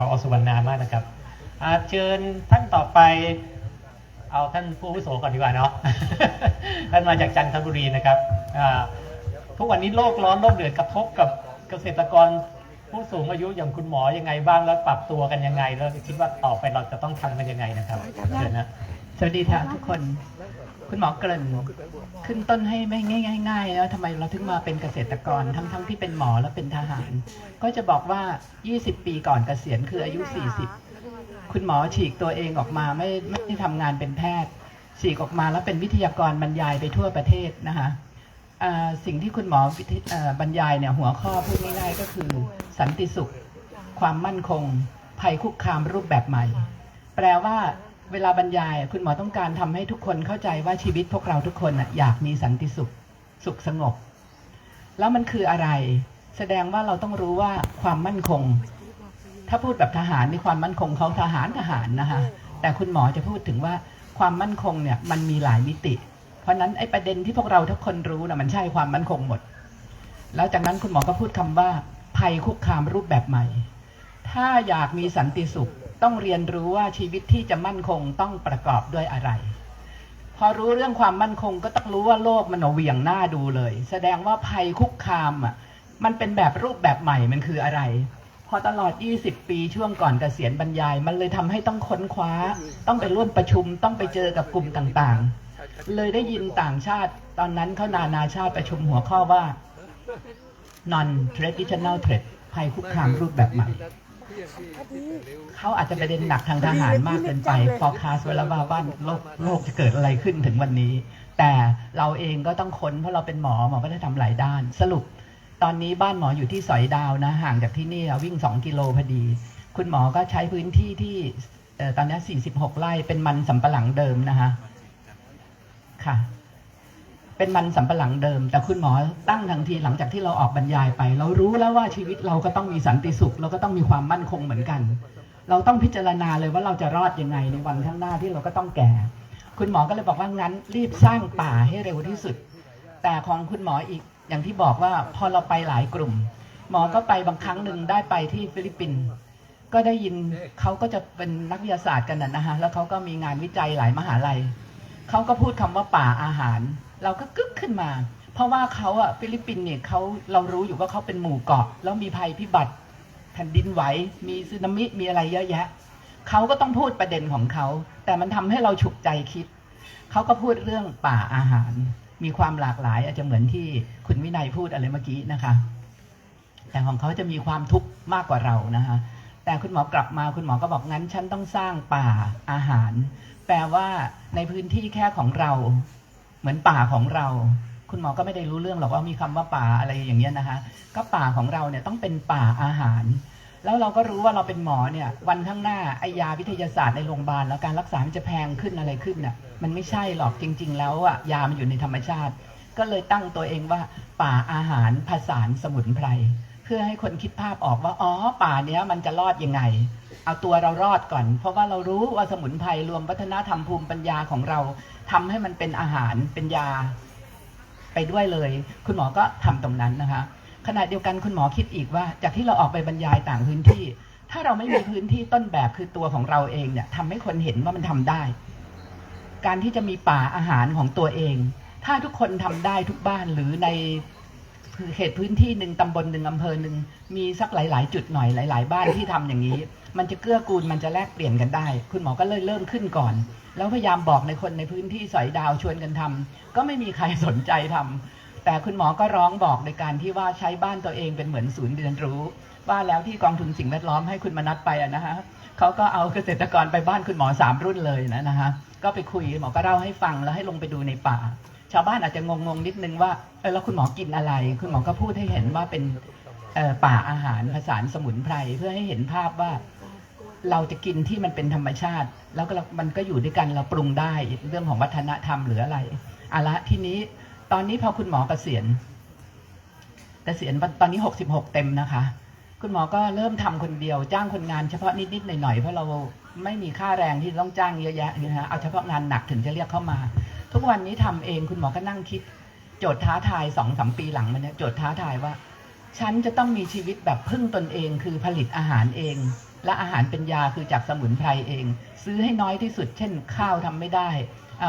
ขอสุวรรณามากนะครับอ่าเชิญท่านต่อไปเอาท่านผู้อาวุโสก่อนดีกว่าเนาะ ท่านมาจากจันทบุรีนะครับอ่าทุกวันนี้โลกร้อนโลกเดือดกระทบกับเกษตรกรผู้สูงอายุอย่างคุณหมอยังไงบ้างแล้วปรับตัวกันยังไง แล้วคิดว่าต่อไปเราจะต้องทำกันยังไงนะครับเชิญนะสวัสดีค่ะทุกคน คุณหมอเกริ่นขึ้นต้นให้ไม่ง่ายๆนะทำไมเราถึงมาเป็นเกษตรกรทั้งๆที่เป็นหมอและเป็นทหาร ก็จะบอกว่า 20 ปีก่อนเกษียณคืออายุ 40 คุณหมอฉีกตัวเองออกมาไม่ไม่ได้ทำงานเป็นแพทย์ ฉีกออกมาแล้วเป็นวิทยากรบรรยายไปทั่วประเทศนะคะสิ่งที่คุณหมอวิทยเอ่อบรรยายเนี่ยหัวข้อพูดง่ายๆก็คือ สันติสุข ความมั่นคง ภัยคุกคามรูปแบบใหม่ แปลว่า เวลาบรรยายคุณหมอต้องการทำให้ทุกคนเข้าใจว่าชีวิตพวกเราทุกคนอยากมีสันติสุขสุขสงบ แล้วมันคืออะไร แสดงว่าเราต้องรู้ว่าความมั่นคง ถ้าพูดแบบทหารนี่ความมั่นคงของทหารทหารนะคะแต่คุณหมอจะพูดถึงว่าความมั่นคงเนี่ยมันมีหลายมิติ เพราะฉะนั้นไอ้ประเด็นที่พวกเราทุกคนรู้นะมันใช่ความมั่นคงหมด แล้วจากนั้นคุณหมอก็พูดคำว่าภัยคุกคามรูปแบบใหม่ ถ้าอยากมีสันติสุข ต้องเรียนรู้ว่าชีวิตที่จะมั่นคงต้องประกอบด้วยอะไร พอรู้เรื่องความมั่นคงก็ต้องรู้ว่าโลกมันเหวี่ยงหน้าดูเลย แสดงว่าภัยคุกคามอะมันเป็นแบบรูปแบบใหม่มันคืออะไร พอตลอด 20 ปีช่วงก่อนเกษียณบรรยาย มันเลยทำให้ต้องค้นคว้า ต้องไปร่วมประชุมต้องไปเจอกับกลุ่มต่างๆ เลยได้ยินต่างชาติ ตอนนั้นเขานานาชาติประชุมหัวข้อว่า non traditional threat ภัยคุกคามรูปแบบใหม่ เขาอาจจะประเด็นหนักทางทหารมากเกินไป forecast ไว้แล้วว่าว่าโลกโลกจะเกิดอะไรขึ้นถึงวันนี้ แต่เราเองก็ต้องค้นเพราะเราเป็นหมอหมอก็ได้ทำหลายด้าน สรุป ตอนนี้บ้านหมออยู่ที่สอยดาวนะ ห่างจากที่นี่อะวิ่ง2กิโลพอดี คุณหมอก็ใช้พื้นที่ที่เอ่อตอนนี้46ไร่เป็นมันสำปะหลังเดิมนะคะค่ะ เป็นมันสำปะหลังเดิม แต่คุณหมอตั้งทันทีหลังจากที่เราออกบรรยายไป เรารู้แล้วว่าชีวิตเราก็ต้องมีสันติสุข เราก็ต้องมีความมั่นคงเหมือนกัน เราต้องพิจารณาเลยว่าเราจะรอดยังไงในวันข้างหน้าที่เราก็ต้องแก่ คุณหมอก็เลยบอกว่างั้นรีบสร้างป่าให้เร็วที่สุด แต่ของคุณหมออีกอย่างที่บอกว่าพอเราไปหลายกลุ่ม หมอก็ไปบางครั้งหนึ่งได้ไปที่ฟิลิปปินส์ก็ได้ยินเขาก็จะเป็นนักวิทยาศาสตร์กันนะนะฮะแล้วเขาก็มีงานวิจัยหลายมหาลัยเขาก็พูดคำว่าป่าอาหาร เราก็กึกขึ้นมา เพราะว่าเขาอะฟิลิปปินส์เนี่ยเขาเรารู้อยู่ว่าเขาเป็นหมู่เกาะ แล้วมีภัยพิบัติแผ่นดินไหวมีสึนามิมีอะไรเยอะแยะเขาก็ต้องพูดประเด็นของเขา แต่มันทำให้เราฉุกใจคิดเขาก็พูดเรื่องป่าอาหาร มีความหลากหลาย อาจจะเหมือนที่คุณวินัยพูดอะไรเมื่อกี้นะคะ แต่ของเขาจะมีความทุกข์มากกว่าเรานะคะแต่คุณหมอกลับมาคุณหมอก็บอกงั้น ฉันต้องสร้างป่าอาหาร แปลว่าในพื้นที่แค่ของเรา เหมือนป่าของเรา คุณหมอก็ไม่ได้รู้เรื่องหรอกว่ามีคำว่าป่าอะไรอย่างเงี้ยนะคะ ก็ป่าของเราเนี่ยต้องเป็นป่าอาหาร แล้วเราก็รู้ว่าเราเป็นหมอเนี่ย วันข้างหน้าไอยาวิทยาศาสตร์ในโรงพยาบาลแล้วการรักษามันจะแพงขึ้นอะไรขึ้นน่ะ มันไม่ใช่หรอกจริง ๆ แล้วอะยามันอยู่ในธรรมชาติ ก็เลยตั้งตัวเองว่า ป่าอาหารผสานสมุนไพร พื่อให้คนคิดภาพออกว่าอ๋อป่าเนี้ยมันจะรอดยังไง เอาตัวเรารอดก่อน เพราะว่าเรารู้ว่าสมุนไพรรวมวัฒนธรรมภูมิปัญญาของเราทำให้มันเป็นอาหารเป็นยา ไปด้วยเลย คุณหมอก็ทำตรงนั้นนะคะขณะเดียวกันคุณหมอคิดอีกว่า จากที่เราออกไปบรรยายต่างพื้นที่ ถ้าเราไม่มีพื้นที่ต้นแบบคือตัวของเราเองเนี่ยทำให้คนเห็นว่ามันทำได้ การที่จะมีป่าอาหารของตัวเอง ถ้าทุกคนทำได้ทุกบ้านหรือใน เขตพื้นที่หนึ่งตำบลหนึ่งอำเภอหนึ่งมีสักหลาย ๆ จุดหน่อยหลาย ๆ บ้านที่ทำอย่างนี้ มันจะเกื้อกูลมันจะแลกเปลี่ยนกันได้ คุณหมอก็เลยเริ่มขึ้นก่อน แล้วพยายามบอกในคนในพื้นที่สอยดาวชวนกันทำก็ไม่มีใครสนใจทำแต่คุณหมอก็ร้องบอกในการที่ว่าใช้บ้านตัวเองเป็นเหมือนศูนย์เรียนรู้ ว่าแล้วที่กองทุนสิ่งแวดล้อมให้คุณมนัดไปอะนะฮะ เขาก็เอาเกษตรกรไปบ้านคุณหมอสามรุ่นเลยนะนะฮะก็ไปคุยหมอก็เล่าให้ฟังแล้วให้ลงไปดูในป่า ชาวบ้านอาจจะงงๆนิดนึงว่าเออแล้วคุณหมอกินอะไร คุณหมอก็พูดให้เห็นว่าเป็นป่าอาหารผสานสมุนไพรเพื่อให้เห็นภาพว่าเราจะกินที่มันเป็นธรรมชาติ แล้วก็มันก็อยู่ด้วยกันเราปรุงได้เรื่องของวัฒนธรรมหรืออะไรอาละทีนี้ตอนนี้พอคุณหมอกเกษียณเกษียณตอนนี้หกสิบหกเต็มนะคะ คุณหมอก็เริ่มทำคนเดียว จ้างคนงานเฉพาะนิดๆหน่อยๆเพราะเราไม่มีค่าแรงที่ต้องจ้างเยอะแยะนะฮะเอาเฉพาะงานหนักถึงจะเรียกเข้ามา ทุกวันนี้ทำเองคุณหมอก็นั่งคิด โจทย์ท้าทายสองสามปีหลังมาเนี่ยโจทย์ท้าทายว่า ฉันจะต้องมีชีวิตแบบพึ่งตนเอง คือผลิตอาหารเอง และอาหารเป็นยาคือจากสมุนไพรเอง ซื้อให้น้อยที่สุด เช่น ข้าวทำไม่ได้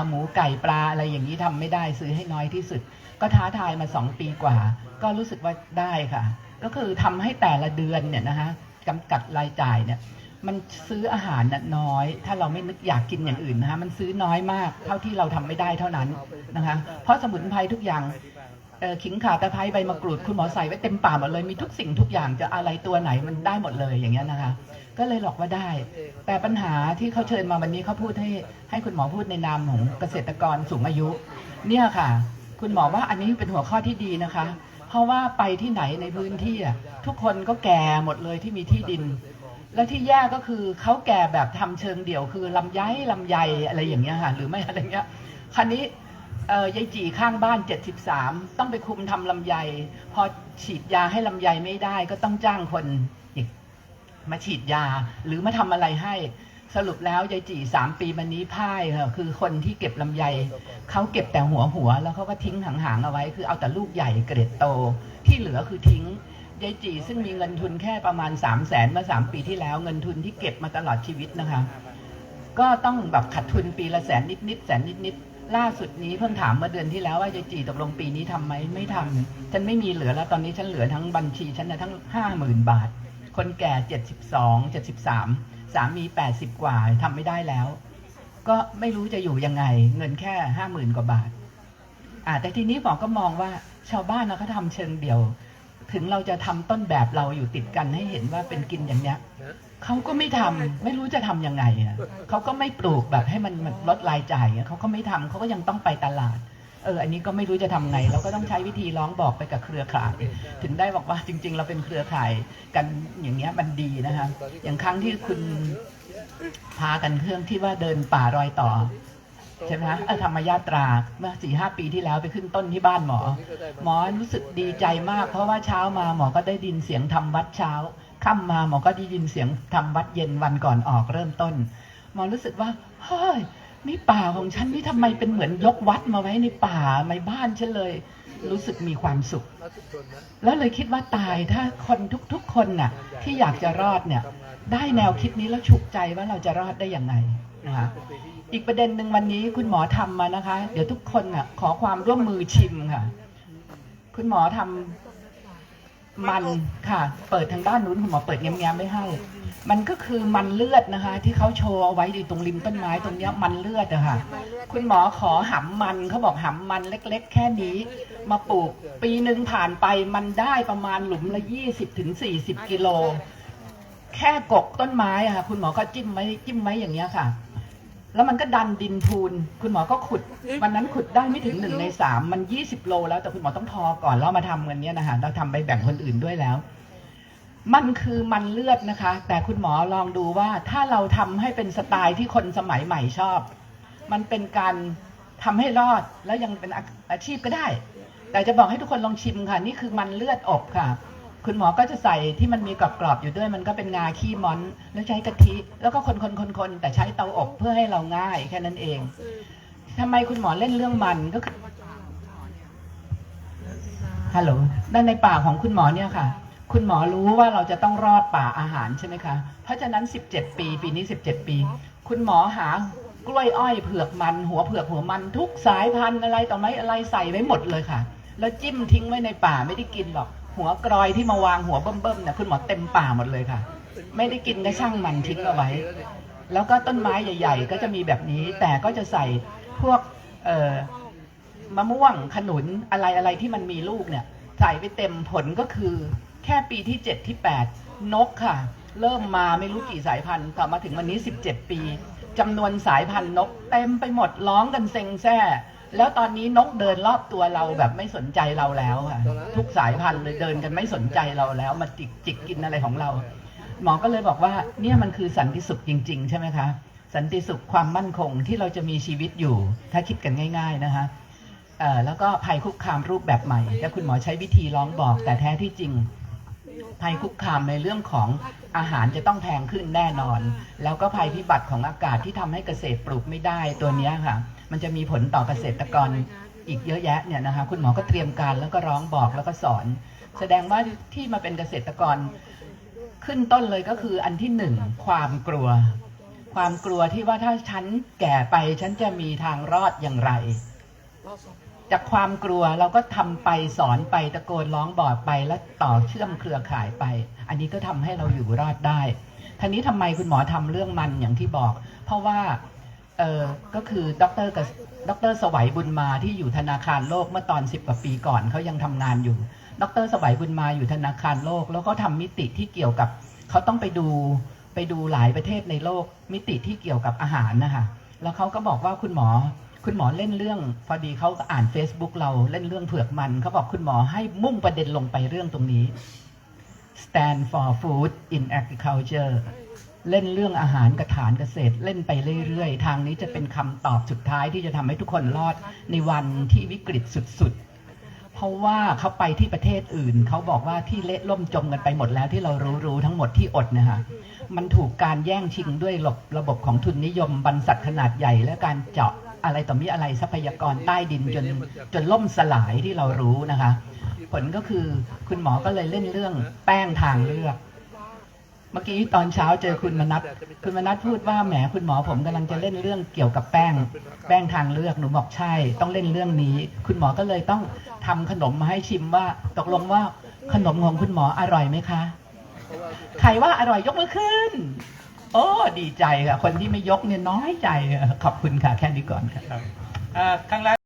หมูไก่ปลาอะไรอย่างนี้ทำไม่ได้ ซื้อให้น้อยที่สุด ก็ท้าทายมาสองปีกว่า ก็รู้สึกว่าได้ค่ะ ก็คือทำให้แต่ละเดือนเนี่ยนะคะกำกัดรายจ่ายเนี่ยมันซื้ออาหารน่ะน้อย ถ้าเราไม่นึกอยากกินอย่างอื่นนะคะมันซื้อน้อยมากเท่าที่เราทำไม่ได้เท่านั้นนะคะ เพราะสมุนไพรทุกอย่างขิงข่าตะไคร้ใบมะกรูดคุณหมอใส่ไว้เต็มป่าหมดเลยมีทุกสิ่งทุกอย่างจะอะไรตัวไหนมันได้หมดเลยอย่างเงี้ยนะคะ ก็เลยหลอกว่าได้ แต่ปัญหาที่เขาเชิญมาวันนี้เขาพูดให้ให้คุณหมอพูดในนามของเกษตรกรสูงอายุ เนี่ยค่ะ คุณหมอว่าอันนี้เป็นหัวข้อที่ดีนะคะ เพราะว่าไปที่ไหนในพื้นที่อะทุกคนก็แก่หมดเลยที่มีที่ดิน แล้วที่แย่ก็คือเขาแก่แบบทำเชิงเดี่ยวคือลำไยลำไยอะไรอย่างเงี้ยค่ะหรือไม่อะไรเงี้ยคันนี้เออยายจีข้างบ้าน 73 ต้องไปคุมทำลำไย พอฉีดยาให้ลำไยไม่ได้ก็ต้องจ้างคนอีกมาฉีดยาหรือมาทำอะไรให้ สรุปแล้วยายจีสามปีมานี้พ่ายค่ะคือคนที่เก็บลำไยเขาเก็บแต่หัวหัว แล้วเขาก็ทิ้งหางๆเอาไว้ คือเอาแต่ลูกใหญ่เกรดโต ที่เหลือคือทิ้งยายจีซึ่งมีเงินทุนแค่ประมาณ3 0 0แสนเมื่อ3ปีที่แล้วเงินทุนที่เก็บมาตลอดชีวิตนะคะ ก็ต้องแบบขาดทุนปีละแสนนิดๆแสนนิดๆล่าสุดนี้เพิ่งถามเมื่อเดือนที่แล้วว่ายายจีตกลงปีนี้ทำไหมไม่ทำฉันไม่มีเหลือแล้วตอนนี้ฉันเหลือทั้งบัญชีฉันนะทั้งห้าหมื่นบาท คนแก่เจ็ดสิบสองเจ็ดสิบสาม สามีแปดสิบกว่าทำไม่ได้แล้ว ก็ไม่รู้จะอยู่ยังไง เงินแค่ห้าหมื่นกว่าบาท อ่า แต่ทีนี้หมอก็มองว่าชาวบ้านเขาทำเชิงเดียว ถึงเราจะทำต้นแบบเราอยู่ติดกันให้เห็นว่าเป็นกินอย่างเนี้ยเขาก็ไม่ทำไม่รู้จะทำยังไงอะเขาก็ไม่ปลูกแบบให้มันลดรายจ่ายเขาก็ไม่ทำเขาก็ยังต้องไปตลาด เอออันนี้ก็ไม่รู้จะทำไงเราก็ต้องใช้วิธีร้องบอกไปกับเครือข่าย ถึงได้บอกว่าจริง ๆ เราเป็นเครือข่ายกันอย่างเงี้ยมันดีนะคะอย่างครั้งที่คุณพากันเครื่องที่ว่าเดินป่ารอยต่อใช่ไหมคะเออธรรมยาตราเมื่อสี่ห้าปีที่แล้วไปขึ้นต้นที่บ้านหมอ หมอรู้สึกดีใจมาก เพราะว่าเช้ามาหมอก็ได้ยินเสียงทำวัดเช้าค่ำมาหมอก็ได้ยินเสียงทำวัดเย็นวันก่อนออกเริ่มต้น หมอรู้สึกว่าเฮ้ย นี่ป่าของฉันนี่ทำไมเป็นเหมือนยกวัดมาไว้ในป่าในบ้านฉันเลย รู้สึกมีความสุข แล้วเลยคิดว่าตายถ้าคนทุกๆคนน่ะ ที่อยากจะรอดเนี่ย ได้แนวคิดนี้แล้วฉุกใจว่าเราจะรอดได้อย่างไงนะคะอีกประเด็นหนึ่งวันนี้คุณหมอทำมานะคะ เดี๋ยวทุกคนน่ะ ขอความร่วมมือชิมค่ะ คุณหมอทำมันค่ะ เปิดทางด้านนู้นคุณหมอเปิดแง้มๆไม่ให้ มันก็คือมันเลือดนะคะ ที่เขาโชว์เอาไว้อยู่ตรงริมต้นไม้ตรงเนี้ยมันเลือดอะค่ะ คุณหมอขอหำมันเขาบอกหำมันเล็ก ๆ แค่นี้ มาปลูกปีหนึ่งผ่านไปมันได้ประมาณหลุมละยี่สิบถึงสี่สิบกิโล แค่กกต้นไม้อะค่ะ คุณหมอก็จิ้มไว้จิ้มไว้อย่างเงี้ยค่ะ แล้วมันก็ดันดินพูน คุณหมอก็ขุด วันนั้นขุดได้ไม่ถึงหนึ่งในสามมันยี่สิบโล แล้วแต่คุณหมอต้องทอก่อนแล้วมาทำกันเนี้ยนะคะเราทำไปแบ่งคนอื่นด้วยแล้ว มันคือมันเลือดนะคะ แต่คุณหมอลองดูว่าถ้าเราทำให้เป็นสไตล์ที่คนสมัยใหม่ชอบ มันเป็นการทำให้รอดแล้วยังเป็นอาอาชีพก็ได้ แต่จะบอกให้ทุกคนลองชิมค่ะ นี่คือมันเลือดอบค่ะ คุณหมอก็จะใส่ที่มันมีกรอบๆอยู่ด้วย มันก็เป็นงาขี้ม้อนแล้วใช้กะทิ แล้วก็คนๆๆๆแต่ใช้เตาอบเพื่อให้เราง่ายแค่นั้นเองทำไมคุณหมอเล่นเรื่องมันก็คือฮัลโหลด้านในป่าของคุณหมอเนี่ยค่ะ คุณหมอรู้ว่าเราจะต้องรอดป่าอาหารใช่ไหมคะ เพราะฉะนั้น 17 ปี ปีนี้ 17 ปี คุณหมอหากล้วยอ้อยเผือกมัน หัวเผือกหัวมันทุกสายพันธุ์อะไรต่อไม่อะไรใส่ไว้หมดเลยค่ะ แล้วจิ้มทิ้งไว้ในป่าไม่ได้กินหรอก หัวกรอยที่มาวางหัวเบิ่มๆเนี่ยคุณหมอเต็มป่าหมดเลยค่ะ ไม่ได้กินก็ช่างมันทิ้งเอาไว้ แล้วก็ต้นไม้ใหญ่ ๆ ก็จะมีแบบนี้ แต่ก็จะใส่พวกเอ่อมะม่วงขนุนอะไรอะไรที่มันมีลูกเนี่ย ใส่ไปเต็มผลก็คือ แค่ปีที่ 7 ที่ 8 นกค่ะ เริ่มมาไม่รู้กี่สายพันธุ์ต่อมาถึงวันนี้ 17 ปีจำนวนสายพันธุ์นกเต็มไปหมดร้องกันเซ็งแซ่แล้วตอนนี้นกเดินรอบตัวเราแบบไม่สนใจเราแล้วค่ะทุกสายพันธุ์เลยเดินกันไม่สนใจเราแล้วมาจิกจิกกินอะไรของเรา หมอก็เลยบอกว่าเนี่ยมันคือสันติสุขจริง ๆ ใช่ไหมคะ สันติสุขความมั่นคงที่เราจะมีชีวิตอยู่ ถ้าคิดกันง่าย ๆนะคะเอ่อแล้วก็ภัยคุกคามรูปแบบใหม่ และคุณหมอใช้วิธีร้องบอกแต่แท้ที่จริง ภัยคุกคามในเรื่องของอาหารจะต้องแพงขึ้นแน่นอน แล้วก็ภัยพิบัติของอากาศที่ทำให้เกษตรปลูกไม่ได้ตัวนี้ค่ะ มันจะมีผลต่อเกษตรกรอีกเยอะแยะเนี่ยนะคะคุณหมอก็เตรียมการแล้วก็ร้องบอกแล้วก็สอน แสดงว่าที่มาเป็นเกษตรกรขึ้นต้นเลยก็คืออันที่หนึ่งความกลัว ความกลัวที่ว่าถ้าฉันแก่ไปฉันจะมีทางรอดอย่างไร จากความกลัวเราก็ทำไปสอนไปตะโกนร้องบอกไปแล้วต่อเชื่อมเครือข่ายไป อันนี้ก็ทำให้เราอยู่รอดได้ทีนี้ทำไมคุณหมอทำเรื่องมันอย่างที่บอก เพราะว่าเออก็คือดรกับดรสวัยบุญมาที่อยู่ธนาคารโลกเมื่อตอนสิบกว่าปีก่อนเขายังทำงานอยู่ ดรสวัยบุญมาอยู่ธนาคารโลก แล้วก็ทำมิติที่เกี่ยวกับเขาต้องไปดูไปดูหลายประเทศในโลกมิติที่เกี่ยวกับอาหารนะคะแล้วเขาก็บอกว่าคุณหมอ คุณหมอเล่นเรื่อง พอดีเขาก็อ่าน Facebook เราเล่นเรื่องเผือกมันเขาบอกคุณหมอให้มุ่งประเด็นลงไปเรื่องตรงนี้ stand for food in agriculture เล่นเรื่องอาหารกระฐานเกษตรเล่นไปเรื่อยๆ ทางนี้จะเป็นคำตอบสุดท้ายที่จะทำให้ทุกคนรอดในวันที่วิกฤตสุดๆ เพราะว่าเขาไปที่ประเทศอื่น เขาบอกว่าที่เละล่มจมกันไปหมดแล้วที่เรารู้ๆทั้งหมดที่อดนะคะมันถูกการแย่งชิงด้วยระบบของทุนนิยมบรรษัทขนาดใหญ่และการเจาะ อะไรต่อมีอะไรทรัพยากรใต้ดินจนจนล่มสลายที่เรารู้นะคะ ผลก็คือคุณหมอก็เลยเล่นเรื่องแป้งทางเลือก เมื่อกี้ตอนเช้าเจอคุณมนัทคุณมนัทพูดว่าแหมคุณหมอผมกำลังจะเล่นเรื่องเกี่ยวกับแป้ง แป้งทางเลือกหนูบอกใช่ ต้องเล่นเรื่องนี้ คุณหมอก็เลยต้องทำขนมมาให้ชิมว่า ตกลงว่าขนมของคุณหมออร่อยไหมคะ ใครว่าอร่อยยกมือขึ้น โอ้ดีใจค่ะ คนที่ไม่ยกเนี่ยน้อยใจค่ะขอบคุณค่ะ แค่นี้ก่อนค่ะครับอ่าครั้งแรก